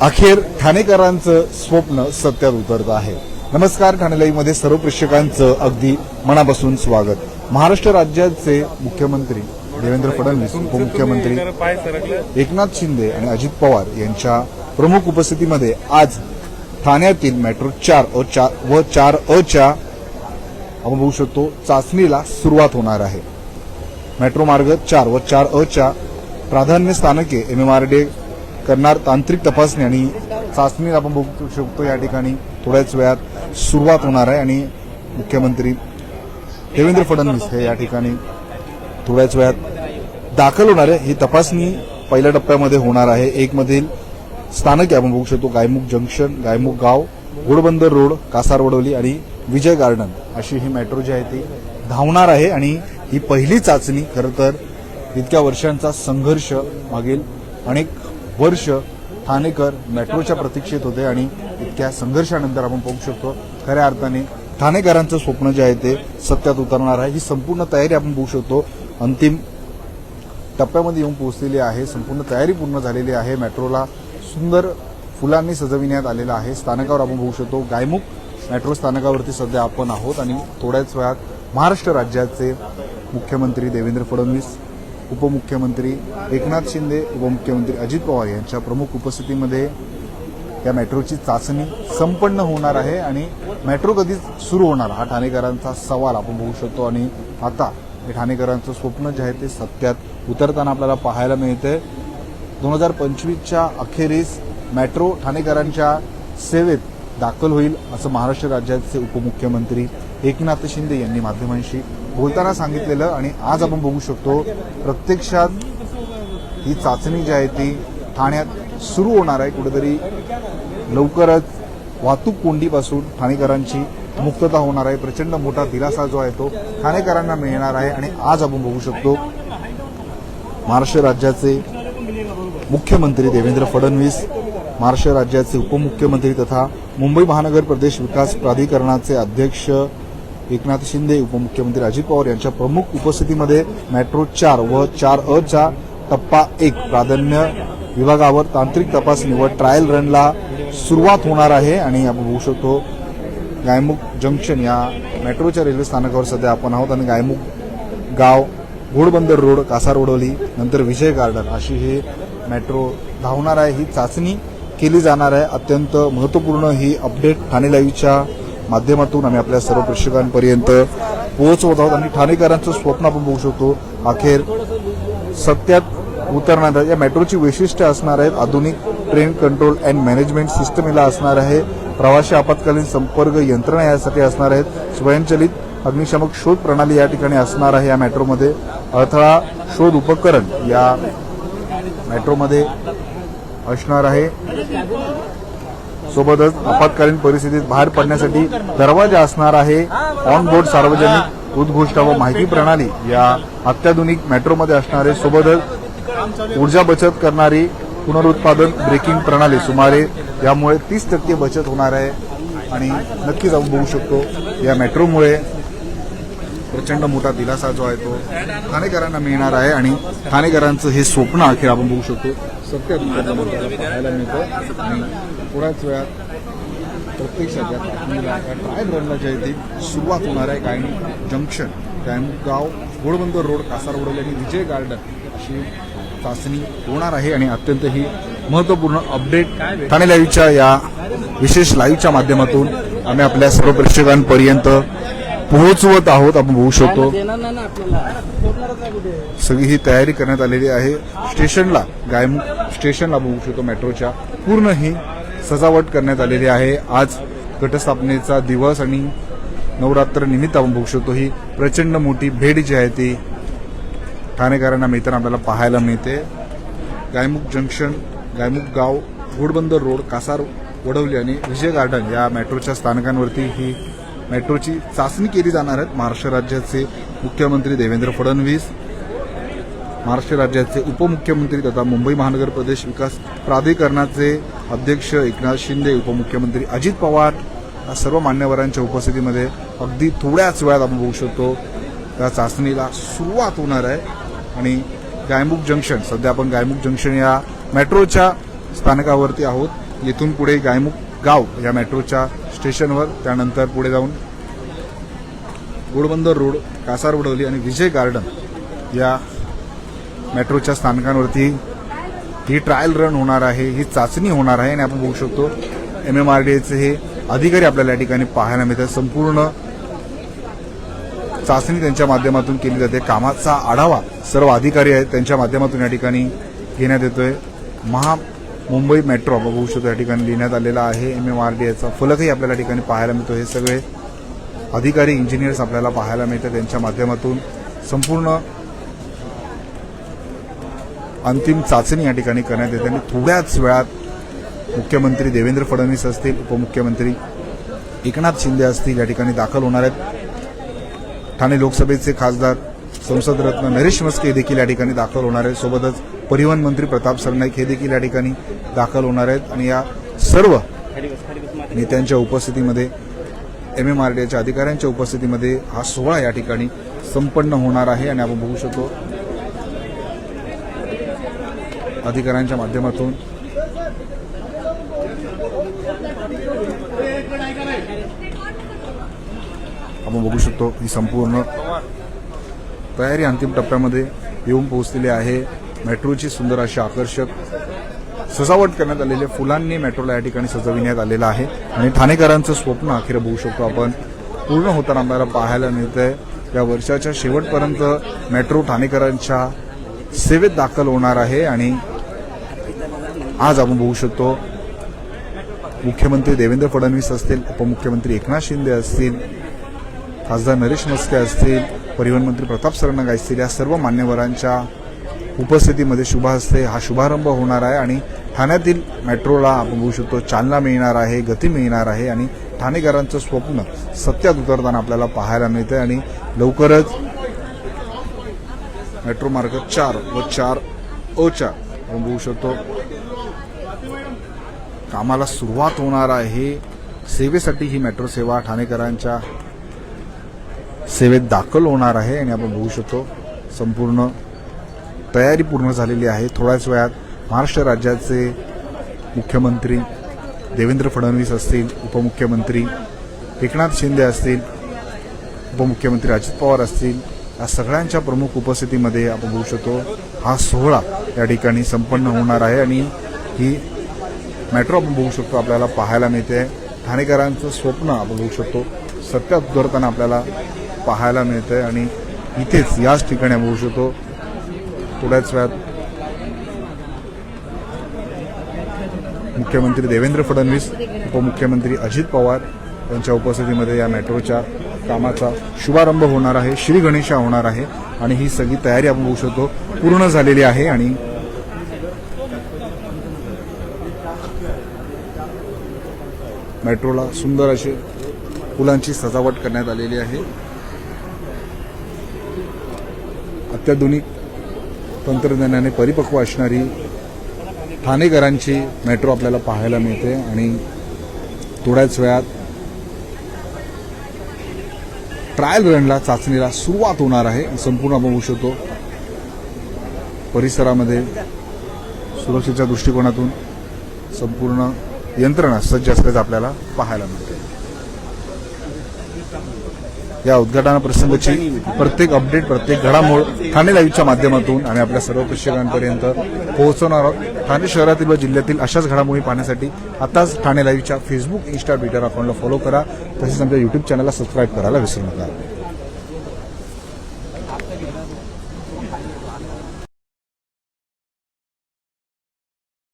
अखेर ठाणेकरांचं स्वप्न सत्यात उतरत आहे. नमस्कार ठाणेलाईमध्ये सर्व प्रेक्षकांचं अगदी मनापासून स्वागत. महाराष्ट्र राज्याचे मुख्यमंत्री देवेंद्र फडणवीस उपमुख्यमंत्री एकनाथ शिंदे आणि अजित पवार यांच्या प्रमुख उपस्थितीमध्ये आज ठाण्यातील मेट्रो चार व चार व चार अ च्या आपण बघू शकतो चाचणीला सुरुवात होणार आहे. मेट्रो मार्ग चार व चार अ च्या प्राधान्य स्थानके एम एम आर करणार तांत्रिक तपासणी आणि चाचणी आपण बघू शकतो या ठिकाणी थोड्याच वेळात सुरुवात होणार आहे आणि मुख्यमंत्री देवेंद्र फडणवीस हे या ठिकाणी थोड्याच वेळात दाखल होणार आहे. ही तपासणी पहिल्या टप्प्यामध्ये होणार आहे. एकमधील स्थानक स्थानके आपण बघू शकतो. गायमुख जंक्शन गायमुख गाव घोडबंदर रोड कासारवडोली आणि विजय गार्डन अशी ही मेट्रो जी आहे ती धावणार आहे आणि ही पहिली चाचणी खरं तर इतक्या वर्षांचा संघर्ष मागील अनेक वर्ष ठाणेकर मेट्रोच्या प्रतीक्षेत होते आणि इतक्या संघर्षानंतर आपण पाहू शकतो खऱ्या अर्थाने ठाणेकरांचं स्वप्न जे आहे ते सत्यात उतरणार आहे. ही संपूर्ण तयारी आपण बघू शकतो. अंतिम टप्प्यामध्ये येऊन पोहोचलेली आहे संपूर्ण तयारी पूर्ण झालेली आहे. मेट्रोला सुंदर फुलांनी सजविण्यात आलेलं आहे. स्थानकावर आपण बघू शकतो गायमुख मेट्रो स्थानकावरती सध्या आपण आहोत आणि थोड्याच वेळात महाराष्ट्र राज्याचे मुख्यमंत्री देवेंद्र फडणवीस उपमुख्यमंत्री एकनाथ शिंदे उपमुख्यमंत्री अजित पवार यांच्या प्रमुख उपस्थितीमध्ये या मेट्रोची चाचणी संपन्न होणार आहे आणि मेट्रो कधीच सुरू होणार. हा ठाणेकरांचा सवाल आपण बघू शकतो आणि आता हे ठाणेकरांचं स्वप्न जे आहे ते सत्यात उतरताना आपल्याला पाहायला मिळते दोन हजार पंचवीसच्या अखेरीस मेट्रो ठाणेकरांच्या सेवेत दाखल होईल असं महाराष्ट्र राज्याचे उपमुख्यमंत्री एकनाथ शिंदे यांनी माध्यमांशी बोलताना सांगितलेलं आणि आज आपण बघू शकतो प्रत्यक्षात ही चाचणी जी आहे ती ठाण्यात सुरू होणार आहे. कुठेतरी लवकरच वाहतूक कोंडीपासून ठाणेकरांची मुक्तता होणार आहे. प्रचंड मोठा दिलासा जो आहे तो ठाणेकरांना मिळणार आहे आणि आज आपण बघू शकतो महाराष्ट्र राज्याचे मुख्यमंत्री देवेंद्र फडणवीस महाराष्ट्र राज्याचे उपमुख्यमंत्री तथा मुंबई महानगर प्रदेश विकास प्राधिकरणाचे अध्यक्ष एकनाथ शिंदे उपमुख्यमंत्री अजित पवार यांच्या प्रमुख उपस्थितीमध्ये मेट्रो चार व चार अ चा टप्पा एक प्राधान्य विभागावर तांत्रिक तपासणी व ट्रायल रनला सुरुवात होणार आहे आणि आपण बघू शकतो गायमुख जंक्शन या मेट्रोच्या रेल्वे स्थानकावर सध्या आपण आहोत आणि गायमुख गाव घोडबंदर रोड कासारोडवली नंतर विजय गार्डन अशी ही मेट्रो धावणार आहे. ही चाचणी केली जाणार आहे. अत्यंत महत्त्वपूर्ण ही अपडेट ठाणे लाईव्हच्या माध्यमातून आम्ही आपल्या सर्व प्रेक्षकांपर्यंत पोहोचवत आहोत. आणि ठाणेकरांचं स्वप्न आपण बघू शकतो. अखेर सत्यात उतरणार या मेट्रोची वैशिष्ट्य असणार आहेत. आधुनिक train control and management system असणार आहे. प्रवासी आपत्कालीन संपर्क यंत्रणा यासाठी असणार आहेत. स्वयंचलित अग्निशामक शोध प्रणाली या ठिकाणी असणार आहे या मेट्रोमध्ये. अडथळा शोध उपकरण या मेट्रोमध्ये असणार आहे. सोबतच आपत्कालीन परिस्थितीत बाहेर पडण्यासाठी दरवाजा असणार आहे. ऑन बोर्ड सार्वजनिक उद्घोष्ट व माहिती प्रणाली या अत्याधुनिक मेट्रोमध्ये असणारे सोबतच ऊर्जा बचत करणारी पुनरुत्पादन ब्रेकिंग प्रणाली सुमारे यामुळे तीस टक्के बचत होणार आहे. आणि नक्कीच आपण बघू शकतो या मेट्रोमुळे प्रचंड मोठा दिलासा जो आहे तो ठाणेकरांना मिळणार आहे. आणि ठाणेकरांचं हे स्वप्न अखेर आपण बघू शकतो. आपल्याला पाहायला मिळतं आणि थोड्याच वेळात प्रत्यक्षात या या ट्रायल रनला जी आहे ती सुरुवात होणार आहे काही जंक्शन. गाव घोडबंदर रोड कासार वडवली आणि विजय गार्डन अशी चाचणी होणार आहे आणि अत्यंत ही महत्त्वपूर्ण अपडेट ठाणे लाईव्हच्या या विशेष लाईव्हच्या माध्यमातून आम्ही आपल्या सर्व प्रेक्षकांपर्यंत पोहोचवत आहोत आपण बघू शकतो. सगळी ही तयारी करण्यात आलेली आहे. स्टेशनला गायमुख स्टेशनला बघू शकतो मेट्रोच्या. पूर्ण ही सजावट करण्यात आलेली आहे. आज घटस्थापनेचा दिवस आणि नवरात्र निमित्त आपण बघू शकतो. ही प्रचंड मोठी भेट जी आहे ती ठाणेकरांना मिळताना आपल्याला पाहायला मिळते. गायमुख जंक्शन गायमुख गाव घोडबंदर रोड कासार वडवली आणि विजय गार्डन या मेट्रोच्या स्थानकांवरती ही मेट्रोची चाचणी केली जाणार आहे महाराष्ट्र राज्याचे मुख्यमंत्री देवेंद्र फडणवीस महाराष्ट्र राज्याचे उपमुख्यमंत्री तथा मुंबई महानगर प्रदेश विकास प्राधिकरणाचे अध्यक्ष एकनाथ शिंदे उपमुख्यमंत्री अजित पवार या सर्व मान्यवरांच्या उपस्थितीमध्ये अगदी थोड्याच वेळात आपण बघू शकतो त्या चाचणीला सुरुवात होणार आहे. आणि गायमुख जंक्शन सध्या आपण गायमुख जंक्शन या मेट्रोच्या स्थानकावरती आहोत. येथून पुढे गायमुख गाव या मेट्रोच्या स्टेशनवर त्यानंतर पुढे जाऊन गोडबंदर रोड कासार वडवली आणि विजय गार्डन या मेट्रोच्या स्थानकांवरती ही ट्रायल रन होणार आहे ही चाचणी होणार आहे आणि आपण बघू शकतो एम एम आर डी एचे हे अधिकारी आपल्याला या ठिकाणी पाहायला मिळतात. संपूर्ण चाचणी त्यांच्या माध्यमातून केली जाते. कामाचा आढावा सर्व अधिकारी आहेत त्यांच्या माध्यमातून या ठिकाणी घेण्यात येतोय. महा मुंबई मेट्रो आपण बघू शकतो या ठिकाणी लिहिण्यात आलेला आहे. एम एम आर डी एचा फलकही आपल्याला या ठिकाणी पाहायला मिळतो. हे सगळे अधिकारी इंजिनियर्स आपल्याला पाहायला मिळतात. त्यांच्या माध्यमातून संपूर्ण अंतिम चाचणी या ठिकाणी करण्यात येते. आणि थोड्याच वेळात मुख्यमंत्री देवेंद्र फडणवीस असतील उपमुख्यमंत्री एकनाथ शिंदे असतील या ठिकाणी दाखल होणार आहेत. ठाणे लोकसभेचे खासदार संसदरत्न नरेश मस्के देखील या ठिकाणी दाखल होणार आहेत. सोबतच परिवहन मंत्री प्रताप सरनाईक हे देखील या ठिकाणी दाखल होणार आहेत. आणि या सर्व नेत्यांच्या उपस्थितीमध्ये एम एम आर डी एच्या अधिकाऱ्यांच्या उपस्थितीमध्ये हा सोहळा या ठिकाणी संपन्न होणार आहे. आणि आपण बघू शकतो अधिकाऱ्यांच्या माध्यमातून आपण बघू शकतो ही संपूर्ण तयारी अंतिम टप्प्यामध्ये येऊन पोहोचलेली आहे. मेट्रोची सुंदर अशी आकर्षक सजावट करण्यात आलेली फुलांनी मेट्रोला या ठिकाणी सजविण्यात आलेलं आहे. आणि ठाणेकरांचं स्वप्न अखेर बघू शकतो आपण. पूर्ण होताना आपल्याला पाहायला मिळतंय. या वर्षाच्या शेवटपर्यंत मेट्रो ठाणेकरांच्या सेवेत दाखल होणार आहे आणि आज आपण बघू शकतो मुख्यमंत्री देवेंद्र फडणवीस असतील उपमुख्यमंत्री एकनाथ शिंदे असतील खासदार नरेश मस्के असतील परिवहन मंत्री प्रताप सरनाग असतील या सर्व मान्यवरांच्या उपस्थितीमध्ये शुभहस्ते हा शुभारंभ होणार आहे आणि ठाण्यातील मेट्रोला आपण बघू शकतो चालना मिळणार आहे गती मिळणार आहे आणि ठाणेकरांचं स्वप्न सत्यात उतरताना आपल्याला पाहायला मिळतं आणि लवकरच मेट्रो मार्ग चार व चार अ चार आपण बघू शकतो. कामाला सुरुवात होणार आहे. सेवेसाठी ही मेट्रो सेवा ठाणेकरांच्या सेवेत दाखल होणार आहे आणि आपण बघू शकतो संपूर्ण तयारी पूर्ण झालेली आहे. थोड्याच वेळात महाराष्ट्र राज्याचे मुख्यमंत्री देवेंद्र फडणवीस असतील उपमुख्यमंत्री एकनाथ शिंदे असतील उपमुख्यमंत्री अजित पवार असतील या सगळ्यांच्या प्रमुख उपस्थितीमध्ये आपण बघू शकतो हा सोहळा या ठिकाणी संपन्न होणार आहे आणि ही मेट्रो आपण बघू शकतो आपल्याला पाहायला मिळते. ठाणेकरांचं स्वप्न आपण बघू शकतो. सत्यात उतरताना आपल्याला पाहायला मिळतंय आणि इथेच याच ठिकाणी आपण बघू शकतो थोड्याच वेळात मुख्यमंत्री देवेंद्र फडणवीस उपमुख्यमंत्री अजित पवार यांच्या उपस्थितीमध्ये या मेट्रोच्या कामाचा शुभारंभ होणार आहे श्री गणेशा होणार आहे आणि ही सगळी तयारी आपण बघू शकतो पूर्ण झालेली आहे आणि मेट्रोला सुंदर अशी फुलांची सजावट करण्यात आलेली आहे. अत्याधुनिक तंत्रज्ञानाने परिपक्व असणारी ठाणेकरांची मेट्रो आपल्याला पाहायला मिळते आणि थोड्याच वेळात ट्रायल रनला चाचणीला सुरुवात होणार आहे. संपूर्ण आपण बघू शकतो. परिसरामध्ये सुरक्षेच्या दृष्टिकोनातून संपूर्ण यंत्रणा सज्ज असल्याचं आपल्याला पाहायला मिळते. या उद्घाटनाप्रसंगाची प्रत्येक अपडेट प्रत्येक घडामोड ठाणे लाईव्हच्या माध्यमातून आणि आपल्या सर्व प्रेक्षकांपर्यंत पोहोचवणार आहोत. ठाणे शहरातील व जिल्ह्यातील अशाच घडामोडी पाहण्यासाठी आताच ठाणे लाईव्हच्या फेसबुक इन्स्टा ट्विटर अकाउंटला फॉलो करा. तसेच आमच्या युट्यूब चॅनलला सबस्क्राईब करायला विसरू नका.